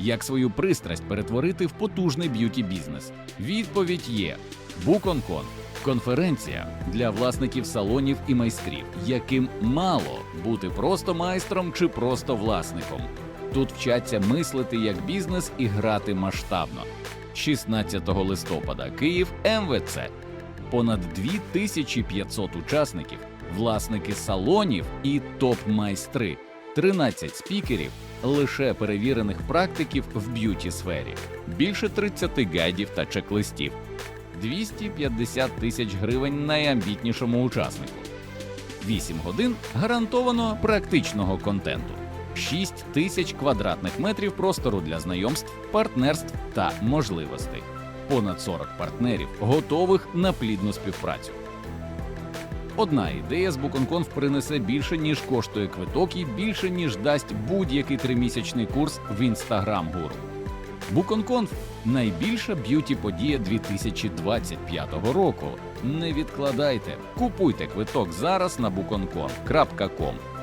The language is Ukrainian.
Як свою пристрасть перетворити в потужний б'юті бізнес? Відповідь є Буконкон конференція для власників салонів і майстрів, яким мало бути просто майстром чи просто власником. Тут вчаться мислити як бізнес і грати масштабно. 16 листопада Київ МВЦ. Понад 2500 учасників, власники салонів і топ-майстри, 13 спікерів, лише перевірених практиків в б'юті сфері, більше 30 гайдів та чек-листів, 250 тисяч гривень найамбітнішому учаснику, 8 годин гарантовано практичного контенту, 6 тисяч квадратних метрів простору для знайомств, партнерств та можливостей, понад 40 партнерів, готових на плідну співпрацю. Одна ідея з Буконконф принесе більше, ніж коштує квиток, і більше, ніж дасть будь-який тримісячний курс в інстаграм гуру. Буконконф найбільша б'юті подія 2025 року. Не відкладайте, купуйте квиток зараз на bookoncon.com.